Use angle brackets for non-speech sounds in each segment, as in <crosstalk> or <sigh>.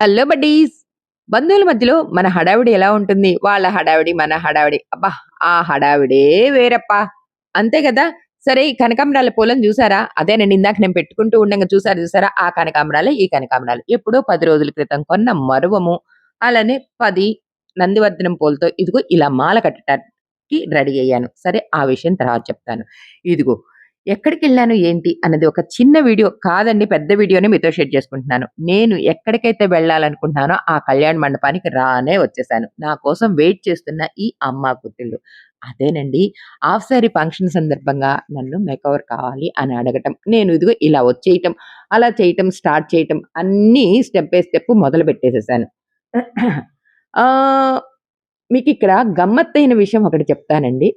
Hello buddies. బంధువుల మధ్యలో మన హడావిడి ఎలా ఉంటుంది? వాళ్ళ హడావిడి, మన హడావిడి. అబ్బా! ఆ హడావిడే వేరప్పా! అంతే కదా సరే ఈ కనకాంబరాల పూలను చూసారా అదేనండి ఇందాక నేను పెట్టుకుంటూ ఉండగా చూసారు చూసారా ఆ కనకాంబరాలే ఈ కనకాంబరాలు. ఎప్పుడో పది రోజుల క్రితం కొన్న మరువము, అలానే పది నందివర్ధనం పూలతో ఇదిగో ఇలా మాల కట్టడానికి రెడీ అయ్యాను. సరే ఆ విషయం తర్వాత చెప్తాను. ఇదిగో ఎక్కడికెళ్ళాను ఏంటి అన్నది ఒక చిన్న వీడియో కాదండి పెద్ద వీడియోని మీతో షేర్ చేసుకుంటున్నాను. నేను ఎక్కడికైతే వెళ్ళాలనుకుంటున్నానో ఆ కళ్యాణ మండపానికి రానే వచ్చేసాను. నా కోసం వెయిట్ చేస్తున్న ఈ అమ్మ కూతుళ్ళు. అదేనండి హాఫ్ సారీ ఫంక్షన్ సందర్భంగా నన్ను మేకవర్ కావాలి అని అడగటం. నేను ఇదిగో ఇలా వచ్చేయటం, అలా చేయటం, స్టార్ట్ చేయటం అన్నీ స్టెప్ బై స్టెప్ మొదలు పెట్టేసేసాను. మీకు ఇక్కడ గమ్మత్తైన విషయం ఒకటి చెప్తానండి.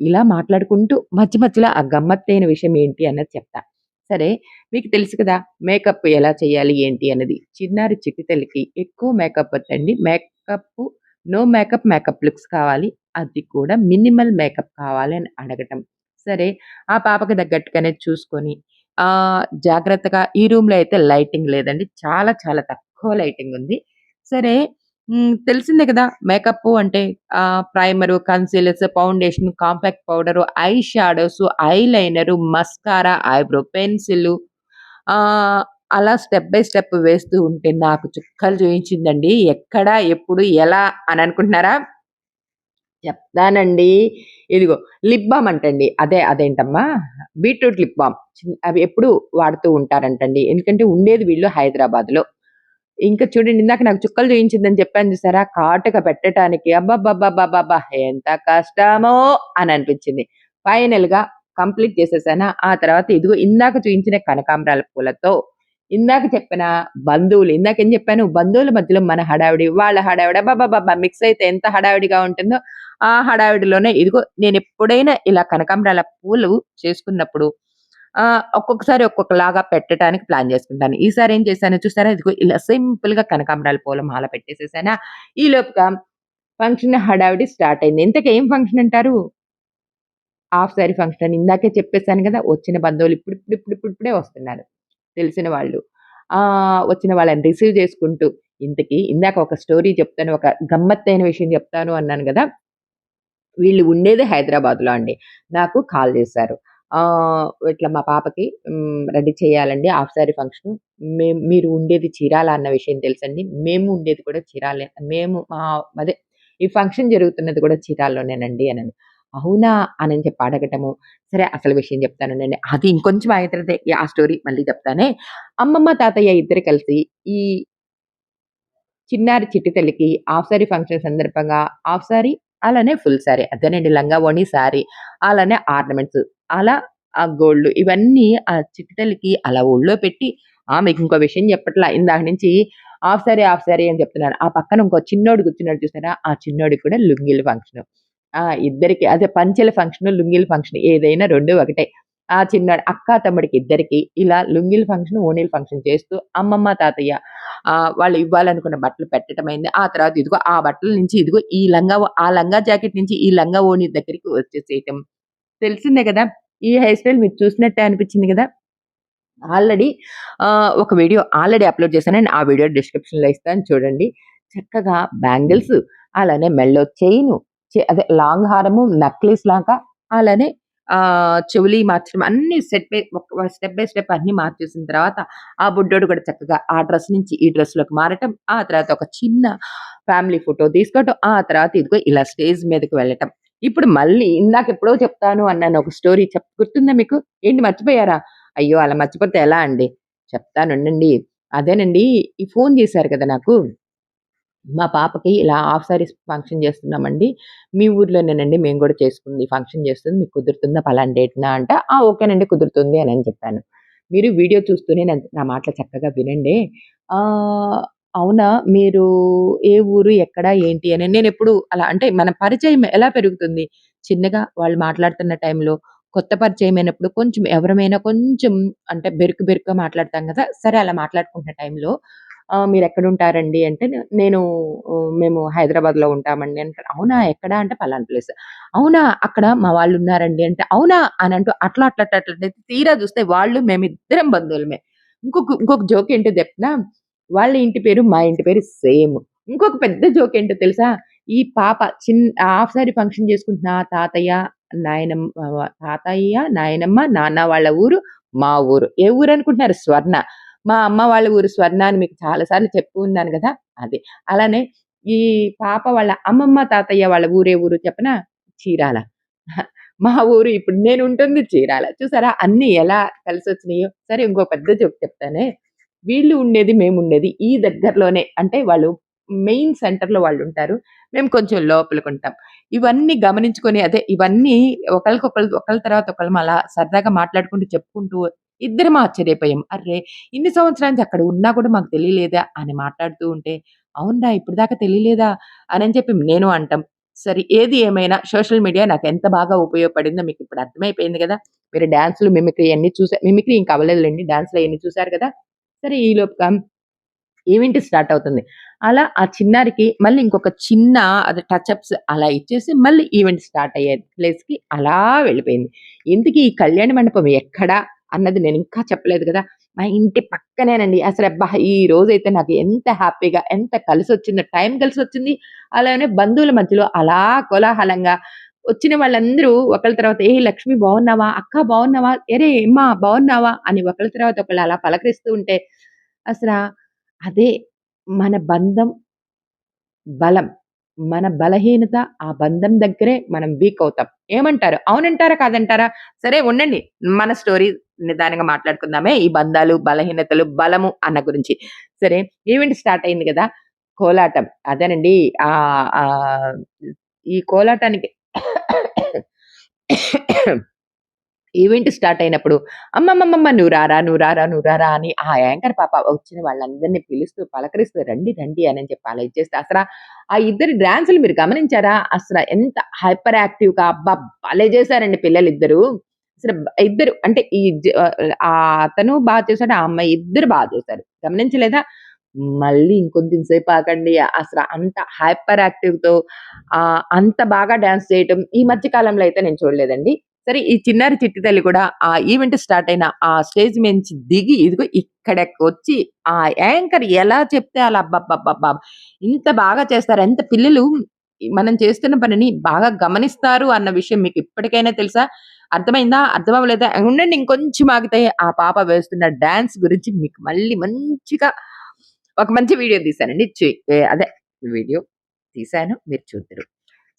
ఇలా మాట్లాడుకుంటూ మధ్య మధ్యలో ఆ గమ్మత్తైన విషయం ఏంటి అన్నది చెప్తా. సరే మీకు తెలుసు కదా! మేకప్ ఎలా చేయాలి ఏంటి అన్నది. చిన్నారి చిట్టితల్లికి ఎక్కువ మేకప్ వద్దండి. Makeup no makeup, makeup looks కావాలి. అది కూడా మినిమల్ మేకప్ కావాలి అని అడగటం. సరే ఆ పాపకి తగ్గట్టుగానే చూసుకొని జాగ్రత్తగా ఈ రూమ్‌లో అయితే లైటింగ్ లేదండి. చాలా చాలా తక్కువ లైటింగ్ ఉంది. సరే హ్మ్. తెలిసిందే కదా! మేకప్పు అంటే ఆహ్, primer, concealers, foundation, compact powder, eye shadows, eyeliner, mascara, eyebrow pencil ah, అలా స్టెప్ బై స్టెప్ వేస్తూ ఉంటే నాకు చుక్కలు చూయించిందండి. ఎక్కడ, ఎప్పుడు, ఎలా అని అనుకుంటున్నారా? చెప్తానండి. ఇదిగో లిప్ బామ్ అంటండి. అదే అదేంటమ్మా బీట్రూట్ లిప్ బామ్. చిన్ అవి ఎప్పుడు వాడుతూ ఉంటారంటండి. ఎందుకంటే ఉండేది వీళ్ళు హైదరాబాద్‌లో. ఇంకా చూడండి ఇందాక నాకు చుక్కలు చూయించిందని చెప్పాను చూసారా? కాటుక పెట్టటానికి అబ్బబ్బబ్బబ్బబ్బబ్బా! ఎంత కష్టమో అని అనిపించింది. ఫైనల్గా కంప్లీట్ చేసేసాను ఆ తర్వాత ఇదిగో ఇందాక చూయించిన కనకాంబరాల పూలతో ఇందాక చెప్పిన బంధువులు ఇందాకేం చెప్పాను? బంధువుల మధ్యలో మన హడావిడి, వాళ్ళ హడావిడి బాబా మిక్స్ అయితే ఎంత హడావిడిగా ఉంటుందో, ఆ హడావిడిలోనే ఇదిగో నేను ఎప్పుడైనా ఇలా కనకాంబరాల పూలు చేసుకున్నప్పుడు ఒక్కొక్కసారి ఒక్కొక్కలాగా పెట్టటానికి ప్లాన్ చేసుకుంటాను. ఈసారి ఏం చేశాను చూసారా? ఇదిగో ఇలా సింపుల్‌గా కనకాంబరాల పూల మాల పెట్టేసేసానా, ఈలోపుగా ఫంక్షన్ హడావిడి స్టార్ట్ అయింది. ఇంతకి ఏం ఫంక్షన్ అంటారు? హాఫ్ సారీ ఫంక్షన్ అని ఇందాకే చెప్పేసాను కదా వచ్చిన బంధువులు ఇప్పుడు ఇప్పుడు ఇప్పుడిప్పుడే వస్తున్నారు. తెలిసిన వాళ్ళు. వచ్చిన వాళ్ళని రిసీవ్ చేసుకుంటూ ఇంతకి ఇందాక ఒక స్టోరీ చెప్తాను. ఒక గమ్మత్తైన విషయం చెప్తాను అన్నాను కదా వీళ్ళు ఉండేది హైదరాబాద్‌లో అండి. నాకు కాల్ చేశారు. ఇట్లా మా పాపకి రెడీ చేయాలండి హాఫ్ సారీ ఫంక్షన్ మేం మీరు ఉండేది చీరాల అన్న విషయం తెలుసండి. మేము ఉండేది కూడా చీరాలే. మేము మా అదే ఈ ఫంక్షన్ జరుగుతున్నది కూడా చీరాల్లోనేనండి అనని. అవునా! అనని చెప్పి అడగటము. సరే అసలు విషయం చెప్తాను చెప్తానుండండి. అది ఇంకొంచెం ఆగిన తర్వాత ఆ స్టోరీ మళ్ళీ చెప్తానే. అమ్మమ్మ, తాతయ్య ఇద్దరు కలిసి ఈ చిన్నారి చిట్టి తల్లికి హాఫ్ సారీ ఫంక్షన్ సందర్భంగా హాఫ్ సారీ, అలానే ఫుల్ సారీ. అదేనండి లంగా ఓణి, సారీ అలానే ఆర్నమెంట్స్ అలా ఆ గోల్డ్ ఇవన్నీ ఆ చిట్టి అలా ఒళ్ళో పెట్టి ఆమెకు ఇంకో విషయం చెప్పట్లా. ఇందాక నుంచి హాఫ్ సారీ, హాఫ్ సారీ అని చెప్తున్నాను. ఆ పక్కన ఇంకో చిన్నోడు కూర్చున్నాడు చూసారా? ఆ చిన్నోడికి కూడా లుంగీల ఫంక్షన్ ఆ! ఇద్దరికి అదే పంచెల ఫంక్షన్ లుంగీల ఫంక్షన్ ఏదైనా రెండు ఒకటే. ఆ చిన్నోడు అక్క, తమ్ముడికి ఇద్దరికి ఇలా లుంగీల ఫంక్షన్, ఓణీల ఫంక్షన్ చేస్తూ అమ్మమ్మ, తాతయ్య వాళ్ళు ఇవ్వాలనుకున్న బట్టలు పెట్టటమైంది. ఆ తర్వాత ఇదిగో ఆ బట్టల నుంచి ఇదిగో ఈ లంగా ఆ లంగా జాకెట్ నుంచి ఈ లంగా ఓణి దగ్గరికి వచ్చేసేయటం. తెలిసిందే కదా ఈ హెయిర్ స్టైల్ మీరు చూసినట్టే అనిపించింది కదా ఆల్రెడీ ఒక వీడియో ఆల్రెడీ అప్‌లోడ్ చేశానండి. ఆ వీడియో డిస్క్రిప్షన్‌లో ఇస్తాను చూడండి. చక్కగా బ్యాంగిల్స్ అలానే మెళ్ళో చైన్ అదే లాంగ్ హారము, నక్లీస్ లాగా అలానే చెవులి మార్చడం అన్ని set by step by step అన్ని మార్చేసిన తర్వాత ఆ బుడ్డోడు కూడా చక్కగా ఆ డ్రెస్ నుంచి ఈ డ్రెస్‌లోకి మారటం. ఆ తర్వాత ఒక చిన్న ఫ్యామిలీ ఫోటో తీసుకోవటం. ఆ తర్వాత ఇదిగో ఇలా స్టేజ్ మీదకి వెళ్ళటం. ఇప్పుడు మళ్ళీ ఇందాకెప్పుడో చెప్తాను అన్నాను ఒక స్టోరీ చెప్ గుర్తుందా మీకు? ఏంటి మర్చిపోయారా? అయ్యో! అలా మర్చిపోతే ఎలా అండి? చెప్తానుండండి. అదేనండి ఈ ఫోన్ చేశారు కదా నాకు. మా పాపకి ఇలా హాఫ్ సారీస్ ఫంక్షన్ చేస్తున్నామండి. మీ ఊర్లోనేనండి మేము కూడా చేసుకుంది ఫంక్షన్ చేస్తుంది. మీకు కుదురుతుందా పలానా డేట్నా అంటే, ఆ! ఓకేనండి కుదురుతుంది అని అని చెప్పాను. మీరు వీడియో చూస్తూనే నా మాటలు చక్కగా వినండి అవునా! మీరు ఏ ఊరు, ఎక్కడ, ఏంటి అని నేనెప్పుడు అలా అంటే మన పరిచయం ఎలా పెరుగుతుంది? చిన్నగా వాళ్ళు మాట్లాడుతున్న టైంలో కొత్త పరిచయమైనప్పుడు కొంచెం ఎవరమైనా కొంచెం అంటే బెరుకు బెరుకుగా మాట్లాడతాం కదా సరే అలా మాట్లాడుకుంటున్న టైంలో ఆహ్, మీరెక్కడుంటారండి అంటే నే నేను ఆహ్, మేము హైదరాబాద్‌లో ఉంటామండి అంటారు. అవునా! ఎక్కడ అంటే పలానా ప్లేస్. అవునా! అక్కడ మా వాళ్ళున్నారండి అంటే, అవునా! అనంటూ అట్లా అట్లా అట్లా అట్లా తీరా చూస్తే వాళ్ళు మేమిద్దరం బంధువులమే. ఇంకొక ఇంకొక జోక్ ఏంటో చెప్పనా? వాళ్ళ ఇంటి పేరు, మా ఇంటి పేరు సేమ్. ఇంకొక పెద్ద జోక్ ఏంటో తెలుసా? ఈ పాప చిన్న హాఫ్ సారీ ఫంక్షన్ చేసుకుంటున్న తాతయ్య, నాయనమ్మ తాతయ్య, నాయనమ్మ, నాన్న వాళ్ళ ఊరు, మా ఊరు. ఏ ఊరు అనుకుంటున్నారు స్వర్ణ. మా అమ్మ వాళ్ళ ఊరు స్వర్ణ అని మీకు చాలా సార్లు ఉన్నాను కదా అది. అలానే ఈ పాప వాళ్ళ అమ్మమ్మ, తాతయ్య వాళ్ళ ఊరే ఊరు చెప్పనా? చీరాల. <laughs> మా ఊరు ఇప్పుడు నేను ఉంటుంది చీరాల. చూసారా? అన్ని ఎలా కలిసి వచ్చినాయో సరే ఇంకో పెద్ద జోక్ చెప్తానే. వీళ్ళు ఉండేది, మేము ఉండేది ఈ దగ్గరలోనే. అంటే వాళ్ళు మెయిన్ సెంటర్‌లో వాళ్ళు ఉంటారు మేము కొంచెం లోపలికుంటాం. ఇవన్నీ గమనించుకొని అదే ఇవన్నీ ఒకరికొకరు ఒకళ్ళ తర్వాత ఒకళ్ళం అలా సరదాగా మాట్లాడుకుంటూ చెప్పుకుంటూ ఇద్దరం ఆశ్చర్యపోయాం. అర్రే ఇన్ని సంవత్సరానికి అక్కడ ఉన్నా కూడా మాకు తెలియలేదా? అని మాట్లాడుతూ ఉంటే, అవునా! ఇప్పటిదాకా తెలియలేదా? అని చెప్పి నేను అంటాం. సరే ఏది ఏమైనా సోషల్ మీడియా నాకు ఎంత బాగా ఉపయోగపడిందో మీకు ఇప్పుడు అర్థమైపోయింది కదా మీరు డ్యాన్సులు మిమిక్రీ అయన్నీ చూసా మిమిక్రీ ఇంక అవ్వలేదులెండి. డాన్స్‌లు అవన్నీ చూసారు కదా! సరే ఈ ఈలోపుగా ఈవెంట్ స్టార్ట్ అవుతుంది. అలా ఆ చిన్నారికి మళ్ళీ ఇంకొక చిన్న అది టచ్ అప్స్ అలా ఇచ్చేసి మళ్ళీ ఈవెంట్ స్టార్ట్ అయ్యే ప్లేస్‌కి అలా వెళ్ళిపోయింది. ఇంతకీ ఈ కళ్యాణ మండపం ఎక్కడ అన్నది నేను ఇంకా చెప్పలేదు కదా మా ఇంటి పక్కనేనండి. అసలబ్బా! ఈ రోజైతే నాకు ఎంత హ్యాపీగా, ఎంత కలిసి వచ్చిందో టైం కలిసి వచ్చింది అలానే బంధువుల మధ్యలో అలా కోలాహలంగా వచ్చిన వాళ్ళందరూ ఒకళ్ళ తర్వాత ఏ లక్ష్మి బాగున్నావా అక్క బాగున్నావా ఎరే ఎమ్మా బాగున్నావా అని ఒకళ్ళ తర్వాత ఒకళ్ళు అలా పలకరిస్తూ ఉంటే అసలా అదే మన బంధం బలం. మన బలహీనత ఆ బంధం దగ్గరే మనం వీక్ అవుతాం. ఏమంటారు? అవునంటారా? కాదంటారా? సరే ఉండండి. మన స్టోరీ నిదానంగా మాట్లాడుకుందామే. ఈ బంధాలు, బలహీనతలు, బలము అన్న గురించి. సరే ఈవెంట్ స్టార్ట్ అయింది కదా కోలాటం. అదేనండి. ఆ ఈ కోలాటానికి ఈవెంట్ స్టార్ట్ అయినప్పుడు అమ్మమ్మమ్మమ్మ నువ్వు రారా, నువ్వు రారా, నువ్వు రారా అని ఆ యాంకర్ పాప వచ్చిన వాళ్ళందరినీ పిలుస్తూ, పలకరిస్తూ రండి, రండి అని చెప్పి అలా ఇచ్చేస్తే అసల ఆ ఇద్దరి డాన్సులు మీరు గమనించారా? అసలు ఎంత హైపర్ యాక్టివ్‌గా అబ్బా! భలే చేశారండి పిల్లలు ఇద్దరు అసలు ఇద్దరు అంటే ఈ అతను బాగా చేసాడు. ఆ అమ్మాయి ఇద్దరు బాగా చేశారు. గమనించలేదా? మళ్ళీ ఇంకొంచెం సేపు ఆగండి. అంత హైపర్ యాక్టివ్‌తో అంత బాగా డాన్స్ చేయటం ఈ మధ్య కాలంలో అయితే నేను చూడలేదండి. సరే ఈ చిన్నారి చిట్టి తల్లి కూడా ఆ ఈవెంట్ స్టార్ట్ అయిన ఆ స్టేజ్ మీంచి దిగి ఇదిగో ఇక్కడికొచ్చి ఆ యాంకర్ ఎలా చెప్తే అలా అబ్బబ్బబ్బబ్బా! ఇంత బాగా చేస్తారు. ఎంత పిల్లలు మనం చేస్తున్న పనిని బాగా గమనిస్తారు అన్న విషయం మీకు ఇప్పటికైనా తెలుసా? అర్థమైందా? అర్థమవ్వలేదా ఉండండి ఇంకొంచెం ఆగితే ఆ పాప వేస్తున్న డాన్స్ గురించి మీకు మళ్ళీ మంచిగా ఒక మంచి వీడియో తీశానండి. ఏ అదే వీడియో తీశాను. మీరు చూద్దురు.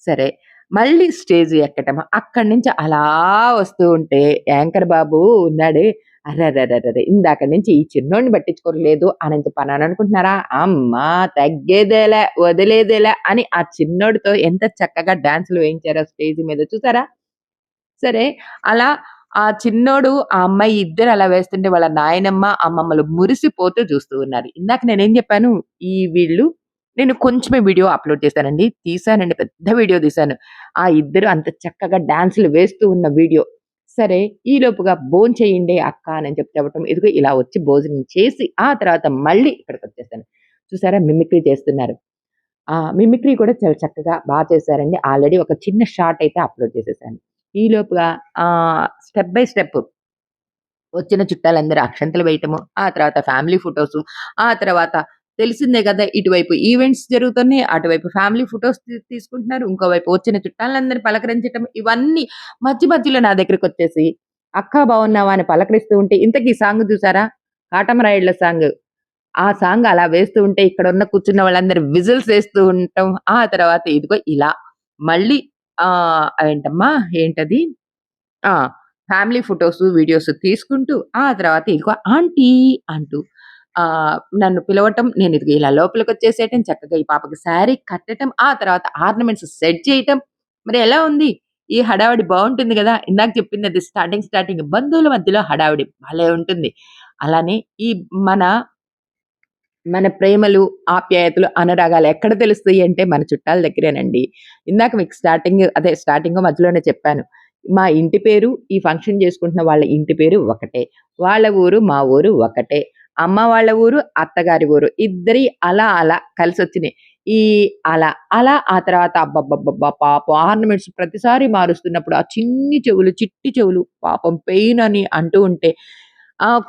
సరే మళ్ళీ స్టేజ్ ఎక్కటం. అక్కడి నుంచి అలా వస్తూ ఉంటే యాంకర్ బాబు ఉన్నాడే అరే ఇందాక నుంచి ఈ చిన్నోడిని పట్టించుకోలేదు అని పని అని అనుకుంటున్నారా? అమ్మా! తగ్గేదేలే, వదిలేదేలే అని ఆ చిన్నోడితో ఎంత చక్కగా డాన్సులు వేయించారో స్టేజ్ మీద చూసారా? సరే అలా ఆ చిన్నోడు, ఆ అమ్మాయి ఇద్దరు అలా వేస్తుంటే వాళ్ళ నాయనమ్మ, అమ్మమ్మలు మురిసిపోతూ చూస్తూ ఉన్నారు. ఇందాక నేనేం చెప్పాను? ఈ వీళ్ళు నేను కొంచెమే వీడియో అప్‌లోడ్ చేశానండి. తీశానండి. పెద్ద వీడియో తీశాను. ఆ ఇద్దరు అంత చక్కగా డాన్సులు వేస్తూ ఉన్న వీడియో. సరే ఈలోపుగా భోంచేయండి అక్క అని చెప్పి చెప్పటం. ఇదిగో ఇలా వచ్చి భోజనం చేసి ఆ తర్వాత మళ్ళీ ఇక్కడికి వచ్చేస్తాను చూసారా మిమిక్రీ చేస్తున్నారు. ఆ! మిమిక్రీ కూడా చాలా చక్కగా బాగా చేశారండి. ఆల్రెడీ ఒక చిన్న షార్ట్ అయితే అప్‌లోడ్ చేసేసాను. ఈలోపుగా ఆహ్, స్టెప్ బై స్టెప్ వచ్చిన చుట్టాలందరూ అక్షంతలు వేయటము, ఆ తర్వాత ఫ్యామిలీ ఫొటోస్ ఆ తర్వాత తెలిసిందే కదా ఇటువైపు ఈవెంట్స్ జరుగుతున్నాయి. అటువైపు ఫ్యామిలీ ఫొటోస్ తీసుకుంటున్నారు. ఇంకోవైపు వచ్చిన చుట్టాలందరినీ పలకరించటం ఇవన్నీ మధ్య మధ్యలో నా దగ్గరకొచ్చేసి "అక్క బాగున్నావా?" అని పలకరిస్తూ ఉంటే ఇంతకీ సాంగ్ చూసారా? 'కాటమరాయుడుల' సాంగ్. ఆ సాంగ్ అలా వేస్తూ ఉంటే ఇక్కడ ఉన్న కూర్చున్న వాళ్ళందరూ విజిల్స్ వేస్తూ ఉండటం. ఆ తర్వాత ఇదిగో ఇలా మళ్ళీ ఆ ఏంటమ్మా ఏంటది? ఆ! ఫ్యామిలీ ఫొటోస్ వీడియోస్ తీసుకుంటూ ఆ తర్వాత ఇదిగో ఆంటీ అంటూ ఆ నన్ను పిలవటం. నేను ఇది ఇలా లోపలికి వచ్చేసేయటం చక్కగా ఈ పాపకి శారీ కట్టటం. ఆ తర్వాత ఆర్నమెంట్స్ సెట్ చేయటం. మరి ఎలా ఉంది? ఈ హడావిడి బాగుంటుంది కదా ఇందాక అది స్టార్టింగ్, స్టార్టింగ్ బంధువుల మధ్యలో హడావిడి భలే ఉంటుంది. అలానే ఈ మన మన ప్రేమలు, ఆప్యాయతలు, అనురాగాలు ఎక్కడ తెలుస్తాయి అంటే మన చుట్టాల దగ్గరేనండి. ఇందాక మీకు స్టార్టింగ్ అదే స్టార్టింగ్ మధ్యలోనే చెప్పాను. మా ఇంటి పేరు, ఈ ఫంక్షన్ చేసుకుంటున్న వాళ్ళ ఇంటి పేరు ఒకటే. వాళ్ళ ఊరు, మా ఊరు ఒకటే. అమ్మ వాళ్ళ ఊరు, అత్తగారి ఊరు. ఇద్దరి అలా అలా కలిసి వచ్చినాయి ఈ అలా, అలా ఆ తర్వాత అబ్బబ్బబ్బబ్బా! పాపం ఆర్నమెంట్స్ ప్రతిసారి మారుస్తున్నప్పుడు ఆ చిన్ని చెవులు, చిట్టి చెవులు పాపం పెయిన్ అని అంటూ ఉంటే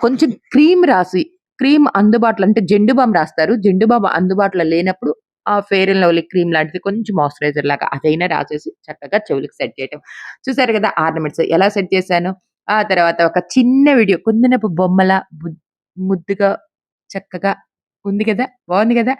కొంచెం క్రీమ్ రాసి క్రీమ్ అందుబాటులో అంటే జెండు బామ్ రాస్తారు. జెండు బామ్ అందుబాటులో లేనప్పుడు ఆ ఫేర్ అండ్ లవ్లీ క్రీమ్ లాంటిది కొంచెం మాయిశ్చరైజర్ లాగా అదైనా రాసేసి చక్కగా చెవులకు సెట్ చేయటం. చూసారు కదా! ఆర్నమెంట్స్ ఎలా సెట్ చేశాను ఆ తర్వాత ఒక చిన్న వీడియో కుందనపు బొమ్మల ముద్దుగా చక్కగా ఉంది కదా! బాగుంది కదా!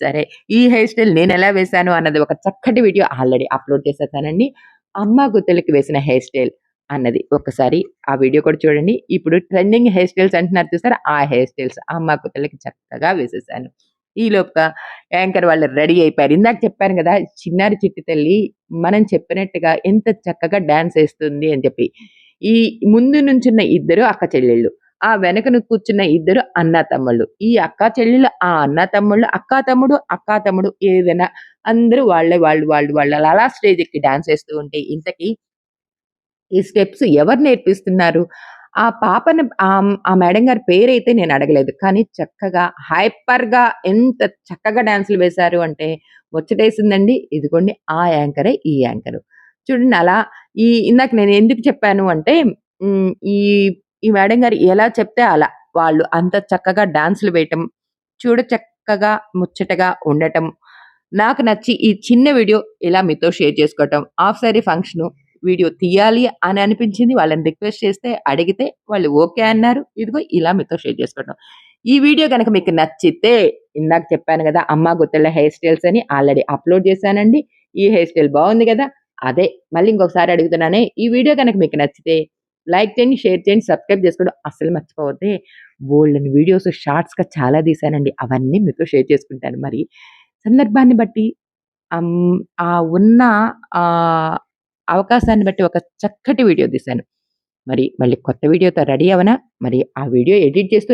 సరే ఈ హెయిర్ స్టైల్ నేను ఎలా వేశాను అన్నది ఒక చక్కటి వీడియో ఆల్రెడీ అప్‌లోడ్ చేసేసానండి. అమ్మ గుత్తలకి వేసిన హెయిర్ స్టైల్ అన్నది ఒకసారి ఆ వీడియో కూడా చూడండి. ఇప్పుడు ట్రెండింగ్ హెయిర్ స్టైల్స్ అంటున్నారు చూసారు ఆ హెయిర్ స్టైల్స్ అమ్మ కుతలకి చక్కగా వేసేసాను. ఈలోపుగా యాంకర్ వాళ్ళు రెడీ అయిపోయారు. ఇందాక చెప్పాను కదా! చిన్నారి చిట్టి తల్లి మనం చెప్పినట్టుగా ఎంత చక్కగా డాన్స్ వేస్తుంది అని చెప్పి. ఈ ముందు నుంచున్న ఇద్దరు అక్క చెల్లెళ్ళు. ఆ వెనకను కూర్చున్న ఇద్దరు అన్నా తమ్ముళ్ళు. ఈ అక్క చెల్లెళ్ళు, ఆ అన్నా తమ్ముళ్ళు, అక్కా తమ్ముడు, అక్కా తమ్ముడు ఏదైనా అందరూ వాళ్ళే వాళ్ళు, వాళ్ళు, వాళ్ళు అలా స్టేజ్ ఎక్కి డాన్స్ వేస్తూ ఉంటే ఇంతకీ ఈ స్టెప్స్ ఎవరు నేర్పిస్తున్నారు? ఆ పాపని ఆ మేడం గారి పేరైతే నేను అడగలేదు. కానీ చక్కగా హైపర్‌గా ఎంత చక్కగా డాన్సులు వేశారు అంటే ముచ్చటేసిందండి. ఇదిగోండి ఆ యాంకరే ఈ యాంకరు. చూడండి అలా ఈ ఇందాక నేను ఎందుకు చెప్పాను అంటే ఈ ఈ మేడం గారు ఎలా చెప్తే అలా. వాళ్ళు అంత చక్కగా డాన్సులు వేయటం, చూడ చక్కగా, ముచ్చటగా ఉండటం. నాకు నచ్చి ఈ చిన్న వీడియో ఇలా మీతో షేర్ చేసుకోవటం. హాఫ్ సారీ ఫంక్షను వీడియో తీయాలి అని అనిపించింది. వాళ్ళని రిక్వెస్ట్ చేస్తే అడిగితే వాళ్ళు ఓకే అన్నారు. ఇదిగో ఇలా మీతో షేర్ చేసుకుంటాం ఈ వీడియో కనుక మీకు నచ్చితే ఇందాక చెప్పాను కదా అమ్మ గుత్తెళ్ళ హెయిర్ స్టైల్స్ అని ఆల్రెడీ అప్‌లోడ్ చేశానండి. ఈ హెయిర్ స్టైల్ బాగుంది కదా అదే మళ్ళీ ఇంకొకసారి అడుగుతున్నానే. ఈ వీడియో కనుక మీకు నచ్చితే లైక్ చేయండి, షేర్ చేయండి, సబ్స్క్రైబ్ చేసుకోవడం అస్సలు మర్చిపోవద్దే. బోలెడన్ని వీడియోస్ షార్ట్స్‌గా చాలా తీశానండి. అవన్నీ మీతో షేర్ చేసుకుంటాను. మరి సందర్భాన్ని బట్టి ఆ ఉన్న అవకాశాన్ని బట్టి ఒక చక్కటి వీడియో తీశాను. మరి మళ్ళీ కొత్త వీడియోతో రెడీ అవనా మరి ఆ వీడియో ఎడిట్ చేస్తూ